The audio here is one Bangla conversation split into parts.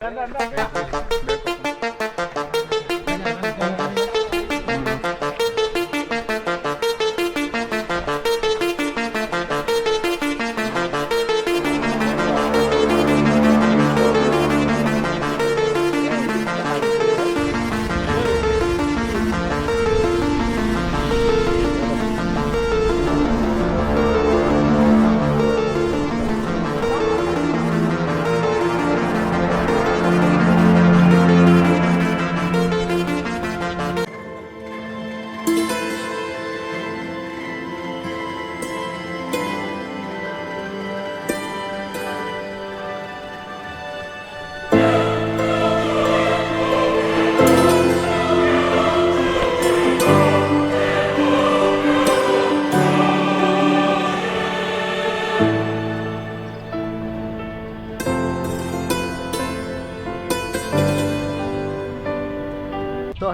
তো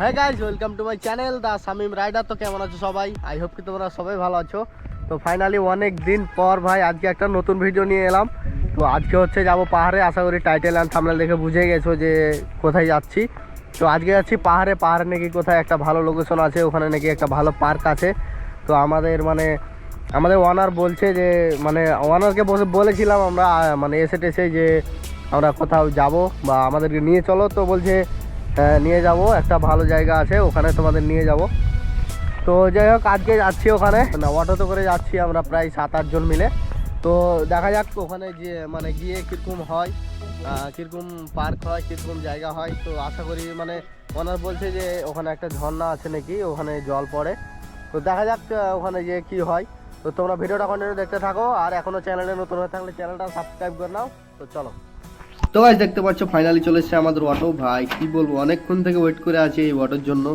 হ্যাঁ guys welcome to my channel the Samim rider তো কেমন আছো সবাই? আই হোপ কি তোমরা সবাই ভালো আছো। তো ফাইনালি অনেক দিন পর ভাই আজকে একটা নতুন ভিডিও নিয়ে এলাম। তো আজকে হচ্ছে যাব পাহাড়ে, আশা করি টাইটেল অ্যান্ড থামলে দেখে বুঝে গেছো যে কোথায় যাচ্ছি। তো আজকে যাচ্ছি পাহাড়ে পাহাড়ে নাকি কোথায় একটা ভালো লোকেশন আছে, ওখানে নাকি একটা ভালো পার্ক আছে। তো আমাদের মানে আমাদের ওয়ানার বলছে যে মানে ওয়ানারকে বসে বলেছিলাম আমরা মানে এসে টেসে যে আমরা কোথাও যাব বা আমাদেরকে নিয়ে চলো। তো বলছে নিয়ে যাব। একটা ভালো জায়গা আছে, ওখানে তোমাদের নিয়ে যাব। তো যাই হোক, আজকে যাচ্ছি ওখানে। না অটোতে করে যাচ্ছি আমরা প্রায় সাত আটজন মিলে। তো দেখা যাক ওখানে যে মানে গিয়ে কীরকম হয় কীরকম পার্ক হয়, কীরকম জায়গা হয়। তো আশা করি মানে ওনার বলছে যে, ওখানে একটা ঝর্ণা আছে নাকি, ওখানে জল পড়ে। তো দেখা যাক ওখানে যে কি হয়। তো তোমরা ভিডিওটা কন্টিনিউ দেখতে থাকো, আর এখনও চ্যানেলে নতুন হয়ে থাকলে চ্যানেলটা সাবস্ক্রাইব করে নাও। তো চলো। তো গাইজ দেখতে পাচ্ছ ফাইনালি চলে এসেছে আমাদের অটো ভাই, কি বলব, অনেকক্ষণ থেকে ওয়েট করে আছি এই অটোর জন্য।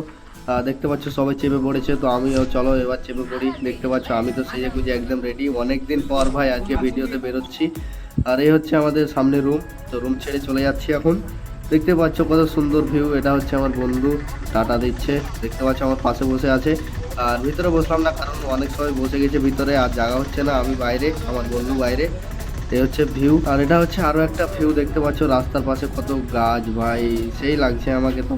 দেখতে পাচ্ছ, সবাই চেপে পড়েছে, তো আমিও, চলো এবার চেপে পড়ি। দেখতে পাচ্ছ, আমি তো সেজে গুজে একদম রেডি অনেক দিন পর ভাই, আজকে ভিডিওতে বেরোচ্ছি। আর এই হচ্ছে আমাদের সামনে রুম তো রুম ছেড়ে চলে যাচ্ছি এখন। দেখতে পাচ্ছ, কত সুন্দর ভিউ এটা হচ্ছে আমার বন্ধু, টাটা দিচ্ছে। দেখতে পাচ্ছ, আমার পাশে বসে আছে। আর ভিতরে বসলাম না, কারণ অনেক সময় বসে গেছে, ভিতরে আর জায়গা হচ্ছে না, আমি বাইরে, আমার বন্ধু বাইরে। এই হচ্ছে ভিউ আর এটা হচ্ছে আরও একটা ভিউ দেখতে পাচ্ছ, রাস্তার পাশে কত গাছ ভাই, সেই লাগছে আমাকে তো,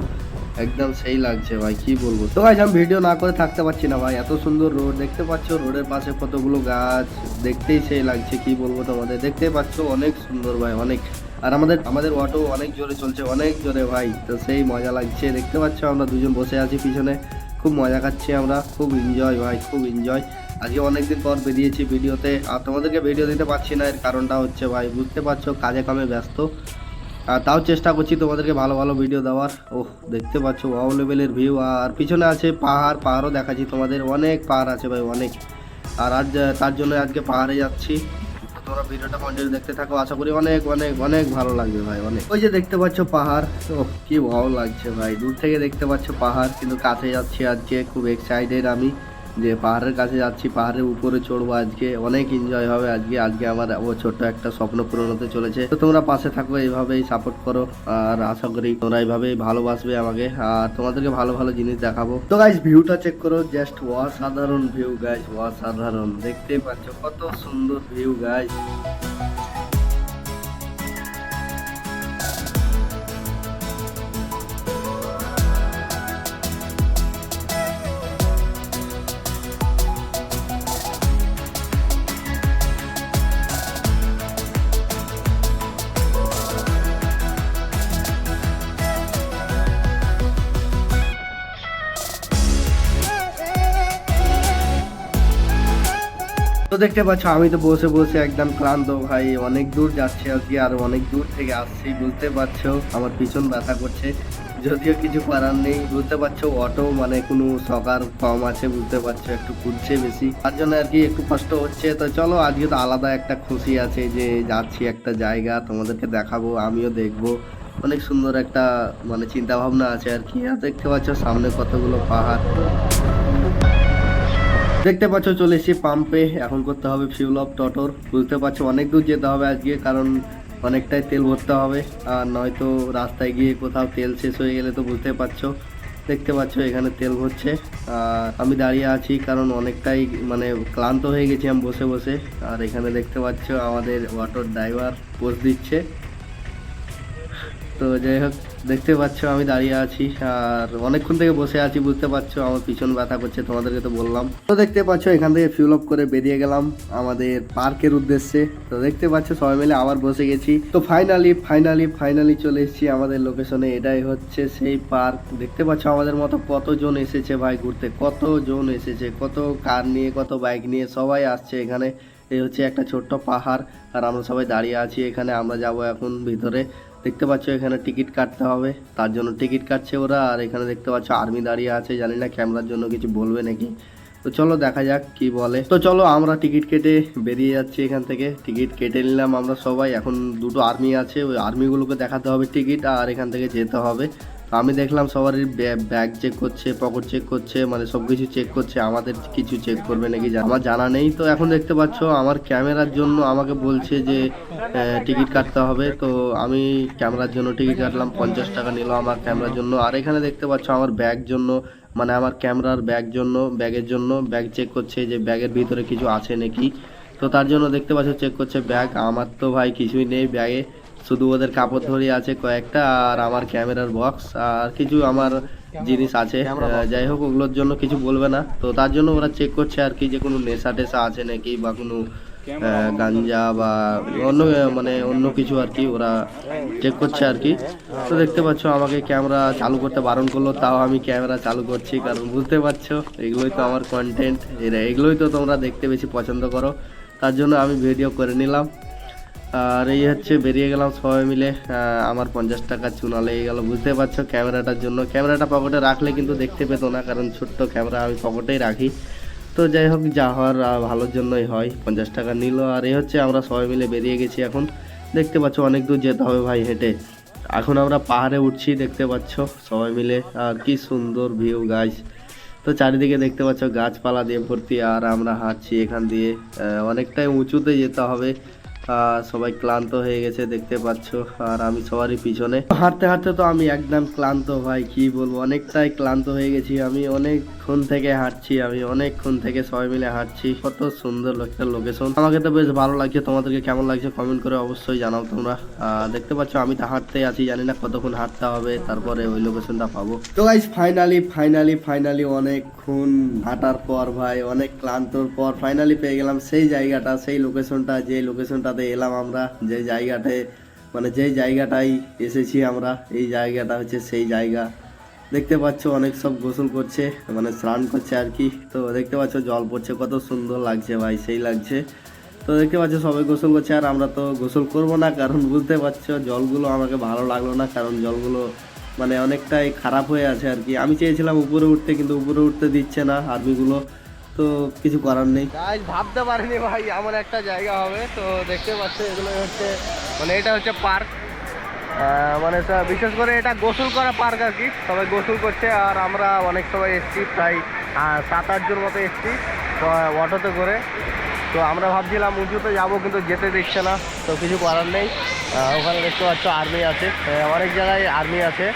একদম সেই লাগছে ভাই, কি বলব। তো ভাই আমি ভিডিও না করে থাকতে পারছি না ভাই, এত সুন্দর রোড দেখতে পাচ্ছ রোডের পাশে কতগুলো গাছ, দেখতেই সেই লাগছে, কি বলব তোমাদের, দেখতেই পাচ্ছ অনেক সুন্দর ভাই, অনেক। আর আমাদের আমাদের অটো অনেক জোরে চলছে, অনেক জোরে ভাই, তো সেই মজা লাগছে, দেখতে পাচ্ছ আমরা দুজন বসে আছি পিছনে, খুব মজা খাচ্ছি আমরা, খুব এনজয় ভাই, খুব এনজয় আজকে অনেকদিন পর বেরিয়েছি ভিডিওতে। আর তোমাদেরকে ভিডিও দিতে পারছি না, এর কারণটা হচ্ছে ভাই, বুঝতে পারছ, কাজে কামে ব্যস্ত। আর তাও চেষ্টা করছি তোমাদেরকে ভালো ভালো ভিডিও দেওয়ার। ওহ, দেখতে পাচ্ছ ওয়াও লেভেলের ভিউ আর পিছনে আছে পাহাড়, পাহাড়ও দেখাচ্ছি তোমাদের। অনেক পাহাড় আছে ভাই, অনেক। আর আজ, তার জন্য আজকে পাহাড়ে যাচ্ছি। তোমরা ভিডিওটা কন্টিনিউ দেখতে থাকো, আশা করি অনেক অনেক অনেক ভালো লাগবে ভাই, অনেক। ওই যে দেখতে পাচ্ছ পাহাড় ও কি ভালো লাগছে ভাই। দূর থেকে দেখতে পাচ্ছ পাহাড়, কিন্তু কাছে যাচ্ছি আজকে, খুব এক্সাইটেড আমি। যে পাহাড়ের কাছে যাচ্ছি, পাহাড়ের উপরে চড়বো আজকে। অনেক এনজয় হবে আজকে। আজকে আমার ও ছোট্ট একটা স্বপ্ন পূরণ হতে চলেছে। তো তোমরা পাশে থাকো, এইভাবেই সাপোর্ট করো। আর আশা করি তোমরা এইভাবেই ভালোবাসবে আমাকে। আর তোমাদেরকে ভালো ভালো জিনিস দেখাবো। তো গাইজ ভিউটা চেক করো। জাস্ট অসাধারণ ভিউ গাইজ অসাধারণ। দেখতেই পাচ্ছ কত সুন্দর ভিউ গাইজ তো দেখতে পাচ্ছ, আমি তো বসে বসে একদম ক্লান্ত, ভাই। অনেক দূর যাচ্ছি আজকে, আর অনেক দূর থেকে আসছি, বুঝতে পারছ? আমার পিছন ব্যথা করছে। যদিও কিছু করার নেই, বুঝতে পারছ? অটো মানে কোনো সকার কম আছে, বুঝতে পারছ? একটু ঘুরছে বেশি। তার জন্য আর কি একটু কষ্ট হচ্ছে। তো চলো, আজকে তো আলাদা একটা খুশি আছে যে যাচ্ছি একটা জায়গা, তোমাদেরকে দেখাবো, আমিও দেখব। অনেক সুন্দর একটা মানে চিন্তা ভাবনা আছে আর কি। আর দেখতে পাচ্ছ, সামনে কতগুলো পাহাড়। দেখতে পাচ্ছ চলে এসেছি পাম্পে এখন করতে হবে ফিউল অফ টটর বুঝতে পারছ, অনেক দূর যেতে হবে আজকে, কারণ অনেকটাই তেল ভরতে হবে। আর নয়তো রাস্তায় গিয়ে কোথাও তেল শেষ হয়ে গেলে তো বুঝতে পারছ। দেখতে পাচ্ছ, এখানে তেল ভরছে। আর আমি দাঁড়িয়ে আছি, কারণ অনেকটাই মানে ক্লান্ত হয়ে গেছি আমি বসে বসে। আর এখানে দেখতে পাচ্ছ, আমাদের অটোর ড্রাইভার পোস্ট দিচ্ছে। তো যাই হোক দেখতে পাচ্ছ আমি দাঁড়িয়ে আছি, আর অনেকক্ষণ থেকে বসে আছি, বুঝতে পারছ আমার পিছন ব্যথা করছে, তোমাদেরকে তো বললাম। তো দেখতে পাচ্ছ, এখান থেকে ফিউল আপ করে বেরিয়ে গেলাম আমাদের পার্কের উদ্দেশ্যে। তো দেখতে পাচ্ছ, সবাই মিলে আবার বসে গেছি। তো ফাইনালি ফাইনালি ফাইনালি চলে এসেছি আমাদের লোকেশনে এটাই হচ্ছে সেই পার্ক। দেখতে পাচ্ছ আমাদের মতো কতজন এসেছে ভাই ঘুরতে? কতজন এসেছে? কত কার নিয়ে, কত বাইক নিয়ে? সবাই আসছে এখানে। এই হচ্ছে একটা ছোট্ট পাহাড়। আর আমরা সবাই দাঁড়িয়ে আছি এখানে। আমরা যাব এখন ভিতরে। দেখতে পাচ্ছ এখানে টিকিট কাটতে হবে। তার জন্য টিকিট কাটছে ওরা, আর এখানে দেখতে পাচ্ছ আর্মি দাঁড়িয়ে আছে। জানি না ক্যামেরার জন্য কিছু বলবে নাকি। তো চলো দেখা যাক কি বলে। তো চলো আমরা টিকিট কেটে বেরিয়ে যাচ্ছি এখান থেকে। টিকিট কেটে নিলাম আমরা সবাই। এখন দুটো আর্মি আছে, ওই আর্মিগুলোকে দেখাতে হবে টিকিট, আর এখান থেকে যেতে হবে। আমি দেখলাম সবারই ব্যাগ চেক করছে পকেট চেক করছে মানে সব কিছু চেক করছে, আমাদের কিছু চেক করবে নাকি আমার জানা নেই, তো এখন দেখতে পাচ্ছ আমার ক্যামেরার জন্য আমাকে বলছে যে টিকিট কাটতে হবে, তো আমি ক্যামেরার জন্য টিকিট কাটলাম, পঞ্চাশ টাকা নিল আমার ক্যামেরার জন্য। আর এখানে দেখতে পাচ্ছ আমার ব্যাগ জন্য মানে আমার ক্যামেরার ব্যাগ জন্য ব্যাগের জন্য ব্যাগ চেক করছে যে ব্যাগের ভিতরে কিছু আছে নাকি। তো তার জন্য দেখতে পাচ্ছ চেক করছে ব্যাগ আমার তো ভাই কিছুই নেই ব্যাগে শুধু ওদের কাপড় ধরে আছে কয়েকটা আর আমার ক্যামেরার বক্স আর কিছু আমার জিনিস আছে। যাই হোক ওগুলোর জন্য কিছু বলবে না। তো তার জন্য ওরা চেক করছে আর কি যে কোনো নেশা টেশা আছে নাকি বা কোনো গাঞ্জা বা অন্য মানে অন্য কিছু আর কি ওরা চেক করছে আর কি। তো দেখতে পাচ্ছ আমাকে ক্যামেরা চালু করতে বারণ করল তাও আমি ক্যামেরা চালু করছি কারণ বুঝতে পারছ এগুলোই তো আমার কন্টেন্ট এরা এগুলোই তো তোমরা দেখতে বেশি পছন্দ করো। তার জন্য আমি ভিডিও করে নিলাম। আর এই হচ্ছে বেরিয়ে গেলাম সবাই মিলে আমার পঞ্চাশ টাকা চুনা লেগে গেল, বুঝতে পারছ ক্যামেরাটার জন্য। ক্যামেরাটা পকেটে রাখলে কিন্তু দেখতে পেতো না, কারণ ছোট্ট ক্যামেরা আমি পকেটেই রাখি। তো যাই হোক, যা হওয়ার ভালোর জন্যই হয়, পঞ্চাশ টাকা নিল। আর এই হচ্ছে আমরা সবাই মিলে বেরিয়ে গেছি এখন। দেখতে পাচ্ছ অনেক দূর যেতে হবে ভাই হেঁটে। এখন আমরা পাহাড়ে উঠছি, দেখতে পাচ্ছ সবাই মিলে। আর কি সুন্দর ভিউ গাছ তো চারিদিকে দেখতে পাচ্ছ গাছপালা দিয়ে ভর্তি, আর আমরা হাঁটছি এখান দিয়ে। অনেকটাই উঁচুতে যেতে হবে। সবাই ক্লান্ত হয়ে গেছে, দেখতে পাচ্ছ। আর আমি সবারই পিছনে। হাঁটতে হাঁটতে তো আমি একদম ক্লান্ত, ভাই, কি বলব? অনেকটাই ক্লান্ত হয়ে গেছি। আমি অনেকক্ষণ থেকে হাঁটছি, আমি অনেকক্ষণ থেকে সবাই মিলে হাঁটছি। কত সুন্দর একটা লোকেশন আমাকে তো বেশ ভালো লাগছে। তোমাদেরকে কেমন লাগছে কমেন্ট করে অবশ্যই জানাও তোমরা। দেখতে পাচ্ছ, আমি তো হাঁটতে আছি, জানি না কতক্ষণ হাঁটতে হবে, তারপরে ওই লোকেশনটা পাবো। তো গাইস ফাইনালি ফাইনালি ফাইনালি অনেকক্ষণ হাঁটার পর ভাই, অনেক ক্লান্তর পর ফাইনালি পেয়ে গেলাম সেই জায়গাটা, সেই লোকেশনটা যে লোকেশনটাতে এলাম আমরা, যে জায়গাটায় মানে যেই জায়গাটায় এসেছি আমরা, এই জায়গাটা হচ্ছে সেই জায়গা। দেখতে পাচ্ছ অনেক সব গোসল করছে মানে স্নান করছে আর কি। তো দেখতে পাচ্ছ জল পড়ছে, কত সুন্দর লাগছে ভাই, সেই লাগছে। তো দেখতে পাচ্ছ সবাই গোসল করছে, আর আমরা তো গোসল করব না, কারণ বুঝতে পারছ জলগুলো আমাকে ভালো লাগল না, কারণ জলগুলো মানে অনেকটাই খারাপ হয়ে আছে আর কি। আমি চেয়েছিলাম উপরে উঠতে, কিন্তু উপরে উঠতে দিচ্ছে না আর্মিগুলো তো কিছু করার নেই। গাইজ ভাবতে পারিনি ভাই, এমন একটা জায়গা হবে। তো দেখতে পাচ্ছ, এগুলো হচ্ছে মানে এটা হচ্ছে পার্ক। মানে বিশেষ করে এটা গোসল করা পার্ক আর কি। সবাই গোসল করছে আর আমরা অনেক সময় এসছি, প্রায় সাত আটজন মতো এসছি অটোতে করে। তো আমরা ভাবছিলাম উঁচুতে যাব, কিন্তু যেতে দিচ্ছে না। তো কিছু করার নেই। ওখানে দেখতে পাচ্ছ আর্মি আছে। অনেক জায়গায় আর্মি আছে।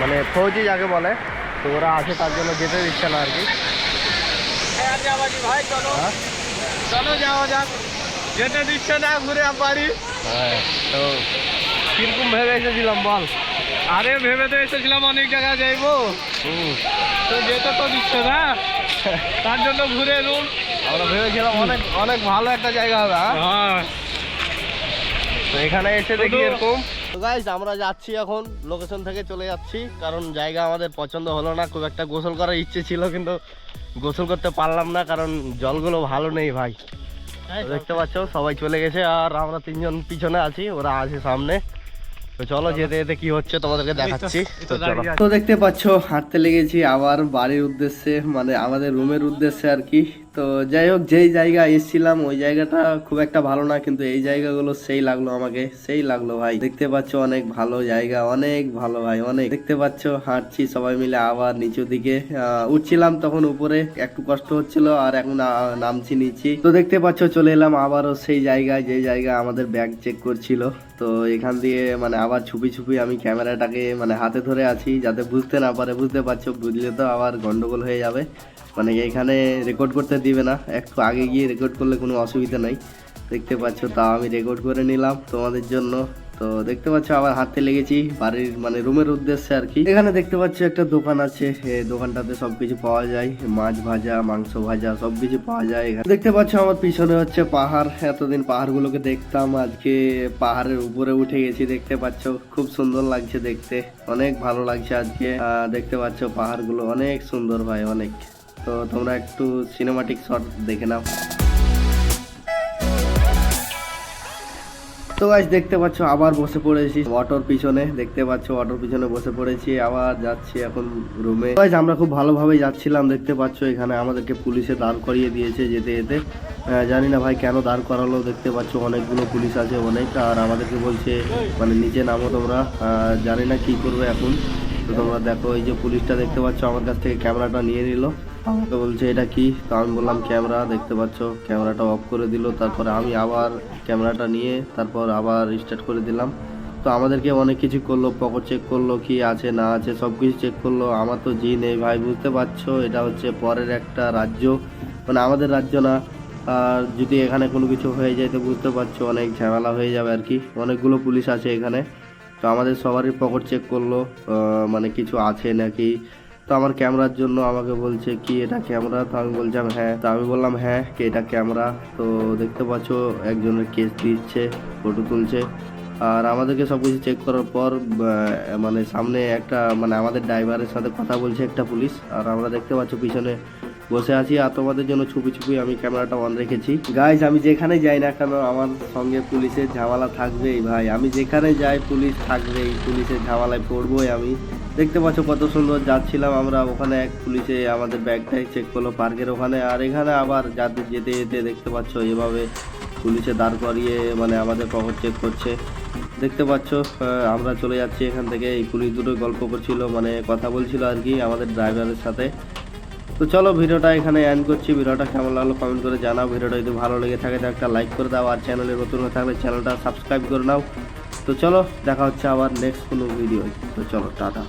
মানে ফৌজি যাকে বলে তো ওরা আছে তার জন্য যেতে দিচ্ছে না আর কি। ভাই চলো হ্যাঁ? চলো যাওয়া যাক। যেতে দিচ্ছে না ঘুরে বাড়ি। হ্যাঁ তো কীরকম ভেবে এসেছিলাম বল? আরে ভেবে তো এসেছিলাম অনেক জায়গায় যাইবো। তো যেতে তো দিচ্ছে না। তার জন্য ঘুরে এলুম। আমরা ভেবেছিলাম অনেক অনেক ভালো একটা জায়গা হবে হ্যাঁ? হ্যাঁ। তো এখানে এসে দেখি এরকম। তো গাইজ আমরা যাচ্ছি এখন লোকেশন থেকে চলে যাচ্ছি কারণ জায়গা আমাদের পছন্দ হলো না খুব একটা গোসল করার ইচ্ছে ছিল কিন্তু গোসল করতে পারলাম না কারণ জলগুলো ভালো নেই ভাই। দেখতে পাচ্ছ সবাই চলে গেছে আর আমরা তিনজন পিছনে আছি ওরা আছে সামনে। তো চলো যেতে যেতে কি হচ্ছে তোমাদেরকে দেখাচ্ছি। তো তো দেখতে পাচ্ছ হাঁটতে লেগেছি আবার বাড়ির উদ্দেশ্যে মানে আমাদের রুমের উদ্দেশ্যে আর কি। তো যাই হোক, যেই জায়গা এসেছিলাম, ওই জায়গাটা খুব একটা ভালো না, কিন্তু এই জায়গাগুলো সেই লাগল আমাকে, সেই লাগল ভাই। দেখতে পাচ্ছ অনেক ভালো জায়গা, অনেক ভালো ভাই, অনেক। দেখতে পাচ্ছ, হাঁটছি সবাই মিলে আবার নিচু দিকে উঠছিলাম তখন উপরে, একটু কষ্ট হচ্ছিল আর এখন নামছি নিচে। তো দেখতে পাচ্ছ, চলে এলাম আবারও সেই জায়গায়, যে জায়গা আমাদের ব্যাগ চেক করছিল। তো এখান দিয়ে মানে আবার ছুপি ছুপি আমি ক্যামেরাটাকে মানে হাতে ধরে আছি, যাতে বুঝতে না পারে, বুঝতে পারছ, বুঝলে তো আবার গন্ডগোল হয়ে যাবে। মানে এখানে রেকর্ড করতে দিবে না। একটু আগে গিয়ে রেকর্ড করলে কোনো অসুবিধা নাই। দেখতে পাচ্ছ তা আমি রেকর্ড করে নিলাম তোমাদের জন্য। তো দেখতে পাচ্ছ, আবার হাতে লেগেছি বাড়ির মানে রুমের উদ্দেশ্যে আর কি। এখানে দেখতে পাচ্ছ, একটা দোকান আছে। দোকানটাতে সবকিছু পাওয়া যায়। মাছ ভাজা, মাংস ভাজা, সবকিছু পাওয়া যায় এখানে। দেখতে পাচ্ছ, আমার পিছনে হচ্ছে পাহাড়। এতদিন পাহাড়গুলোকে দেখতাম, আজকে পাহাড়ের উপরে উঠে গেছি, দেখতে পাচ্ছ। খুব সুন্দর লাগছে দেখতে। অনেক ভালো লাগছে আজকে। দেখতে পাচ্ছ পাহাড়গুলো অনেক সুন্দর ভাই, অনেক। তো তোমরা একটু সিনেমাটিক শট দেখে নাও। তো গাইজ দেখতে পাচ্ছ, আবার বসে পড়েছি। অটোর পিছনে, দেখতে পাচ্ছ অটোর পিছনে বসে পড়েছি, আবার যাচ্ছি এখন রুমে গাইজ আমরা খুব ভালোভাবে যাচ্ছিলাম, দেখতে পাচ্ছ, এখানে আমাদেরকে পুলিশে দাঁড় করিয়ে দিয়েছে যেতে যেতে। জানি না ভাই, কেন দাঁড় করালো, দেখতে পাচ্ছ, অনেকগুলো পুলিশ আছে, অনেক, আর আমাদেরকে বলছে মানে নিচে নামো তোমরা। জানি না কি করবে এখন। তো তোমরা দেখো, এই যে পুলিশটা দেখতে পাচ্ছ, আমার কাছ থেকে ক্যামেরাটা নিয়ে নিল। আমাকে বলছে, এটা কি? তো আমি বললাম, ক্যামেরা, দেখতে পাচ্ছ, ক্যামেরাটা অফ করে দিল, তারপরে আমি আবার ক্যামেরাটা নিয়ে তারপর আবার স্টার্ট করে দিলাম। তো আমাদেরকে অনেক কিছু করল পকেট চেক করল, কি আছে, না আছে, সব কিছু চেক করল। আমার তো জি নেই, ভাই, বুঝতে পারছ, এটা হচ্ছে পরের একটা রাজ্য। মানে আমাদের রাজ্য না, আর যদি এখানে কোনো কিছু হয়ে যায়, তো বুঝতে পারছ, অনেক ঝামেলা হয়ে যাবে আর কি। অনেকগুলো পুলিশ আছে এখানে। তো আমাদের সবারই পকেট চেক করল মানে কিছু আছে নাকি? তো আমার ক্যামেরার জন্য আমাকে বলছে, কি এটা ক্যামেরা? তো আমি বলছিলাম হ্যাঁ। তো আমি বললাম হ্যাঁ কি এটা ক্যামেরা? তো দেখতে পাচ্ছ, একজনের কেস দিচ্ছে ফটো তুলছে। আর আমাদেরকে সব কিছু চেক করার পর মানে সামনে একটা মানে আমাদের ড্রাইভারের সাথে কথা বলছে একটা পুলিশ। আর আমরা দেখতে পাচ্ছ পিছনে বসে আছি আর তোমাদের জন্য ছুপি ছুপি আমি ক্যামেরাটা অন রেখেছি। গাইজ আমি যেখানে যাই না কেন, আমার সঙ্গে পুলিশের ঝামেলা থাকবেই ভাই। আমি যেখানে যাই, পুলিশ থাকবেই। পুলিশের ঝামেলায় পড়বই আমি। দেখতে পাচ্ছ কত সুন্দর যাচ্ছিলাম আমরা। ওখানে এক পুলিশে আমাদের ব্যাগটাই চেক করল পার্কের ওখানে। আর এখানে আবার যাতে যেতে যেতে দেখতে পাচ্ছ, এভাবে পুলিশে দাঁড় করিয়ে মানে আমাদের পকেট চেক করছে। দেখতে পাচ্ছ আমরা চলে যাচ্ছি এখান থেকে। এই পুলিশ দুটো গল্প করছিল মানে কথা বলছিল আর কি আমাদের ড্রাইভারের সাথে। তো চলো ভিডিওটা এখানে এন্ড করছি। ভিডিওটা কেমন লাগল কমেন্ট করে জানাও। ভিডিওটা যদি ভালো লেগে থাকে তো একটা লাইক করে দাও। আর চ্যানেলে নতুন হয়ে থাকলে চ্যানেলটা সাবস্ক্রাইব করে নাও। তো চলো দেখা হচ্ছে আবার নেক্সট কোনো ভিডিও তো চলো, টাটা।